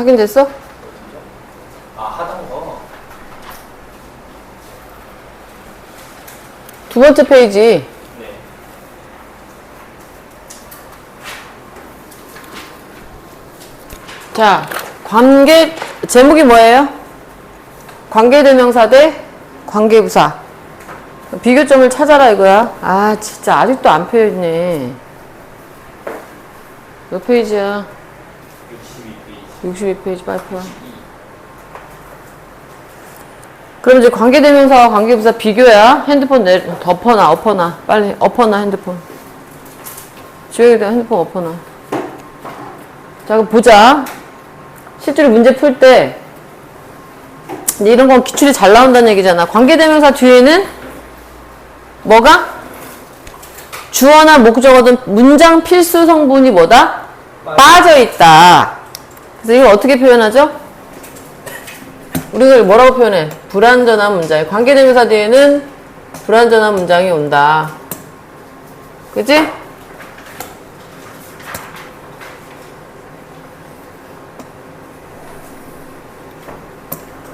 확인됐어? 아 하던 거. 두 번째 페이지. 네. 자, 관계, 제목이 뭐예요? 관계대명사 대 관계부사. 비교점을 찾아라 이거야. 아, 진짜 아직도 안 표현해. 몇 페이지야? 62페이지. 62페이지 빨리 펴. 그럼 이제 관계대명사와 관계부사 비교야. 핸드폰 내, 덮어놔, 엎어놔. 빨리 엎어놔, 핸드폰. 지우개도 핸드폰 엎어놔. 자, 그럼 보자. 실제로 문제 풀 때, 근데 이런 건 기출이 잘 나온다는 얘기잖아. 관계대명사 뒤에는 뭐가? 주어나 목적어 등 문장 필수 성분이 뭐다? 빠져 있다. 그래서 이걸 어떻게 표현하죠? 우리가 뭐라고 표현해? 불완전한 문장. 관계대명사 뒤에는 불완전한 문장이 온다. 그지?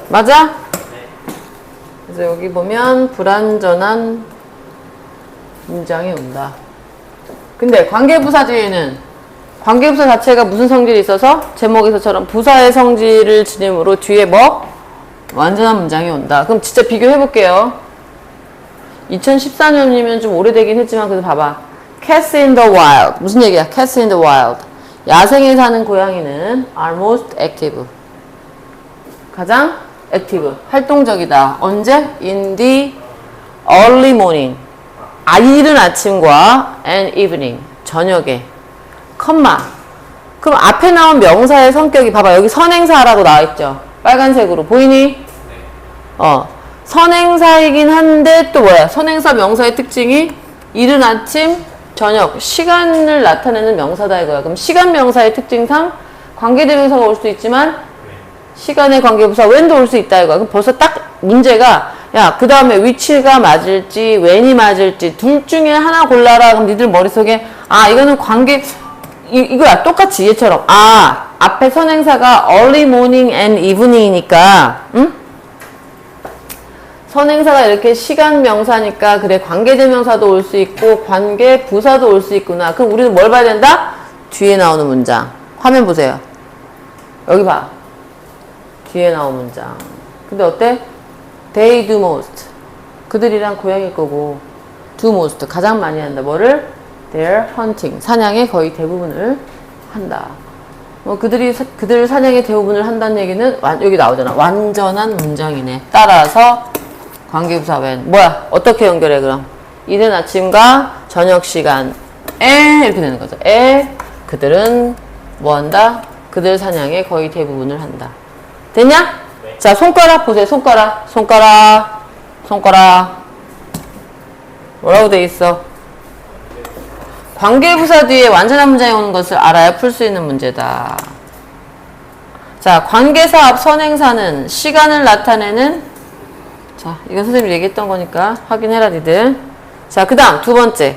맞아? 그래서 여기 보면 불완전한 문장이 온다. 근데 관계부사 뒤에는 관계부사 자체가 무슨 성질이 있어서 제목에서처럼 부사의 성질을 지니므로 뒤에 뭐? 완전한 문장이 온다. 그럼 진짜 비교해볼게요. 2014년이면 좀 오래되긴 했지만 그래도 봐봐. Cats in the wild. 무슨 얘기야? Cats in the wild. 야생에 사는 고양이는 are most active. 가장 active. 활동적이다. 언제? In the early morning. 아, 이른 아침과 and evening. 저녁에. 컴마. 그럼 앞에 나온 명사의 성격이 봐봐. 여기 선행사라고 나와 있죠. 빨간색으로. 보이니? 어. 선행사이긴 한데 또 뭐야? 선행사 명사의 특징이 이른 아침, 저녁, 시간을 나타내는 명사다 이거야. 그럼 시간 명사의 특징상 관계대명사가 올 수도 있지만 시간의 관계부사 when도 올 수 있다 이거야. 그럼 벌써 딱 문제가 야, 그 다음에 위치가 맞을지, when이 맞을지, 둘 중에 하나 골라라. 그럼 니들 머릿속에, 아, 이거는 관계, 이, 이거야. 똑같이 얘처럼. 아, 앞에 선행사가 early morning and evening이니까, 응? 선행사가 이렇게 시간 명사니까, 그래, 관계대명사도 올 수 있고, 관계 부사도 올 수 있구나. 그럼 우리는 뭘 봐야 된다? 뒤에 나오는 문장. 화면 보세요. 여기 봐. 뒤에 나온 문장. 근데 어때? They do most. 그들이랑 고양이 거고 do most 가장 많이 한다. 뭐를? They're hunting. 사냥의 거의 대부분을 한다. 뭐 그들이 사- 그들 사냥의 대부분을 한다는 얘기는 완- 여기 나오잖아. 완전한 문장이네. 따라서 관계부사 when 뭐야? 어떻게 연결해 그럼? 이른 아침과 저녁 시간에 이렇게 되는 거죠. 에 그들은 뭐 한다? 그들 사냥의 거의 대부분을 한다. 됐냐? 자, 손가락 보세요. 손가락. 손가락. 손가락. 뭐라고 돼 있어? 관계부사 뒤에 완전한 문장이 오는 것을 알아야 풀 수 있는 문제다. 자, 관계사 앞 선행사는 시간을 나타내는 자, 이건 선생님이 얘기했던 거니까 확인해라, 니들. 자, 그 다음 두 번째.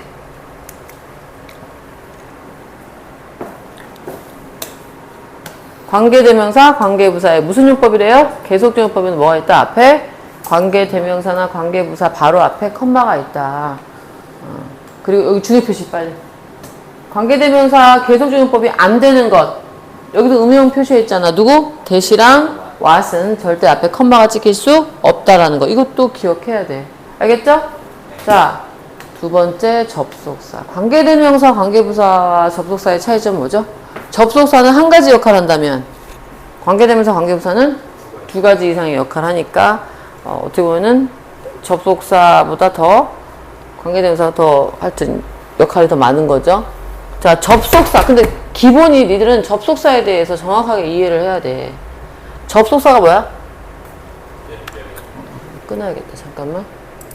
관계대명사, 관계부사의 무슨 용법이래요? 계속적용법에는 뭐가 있다? 앞에 관계대명사나 관계부사 바로 앞에 컴마가 있다. 어, 그리고 여기 중요 표시 빨리. 관계대명사 계속적용법이 안 되는 것. 여기도 음용 표시해 있잖아. 누구? 대시랑 what은 절대 앞에 컴마가 찍힐 수 없다라는 거. 이것도 기억해야 돼. 알겠죠? 자, 두 번째 접속사. 관계대명사, 관계부사와 접속사의 차이점 뭐죠? 접속사는 한 가지 역할을 한다면 관계대명사, 관계부사는 두 가지 이상의 역할을 하니까 어, 어떻게 보면은 접속사보다 더 관계대명사가 더 하여튼 역할이 더 많은 거죠. 자, 접속사. 근데 기본이 니들은 접속사에 대해서 정확하게 이해를 해야 돼. 접속사가 뭐야? 끊어야겠다. 잠깐만.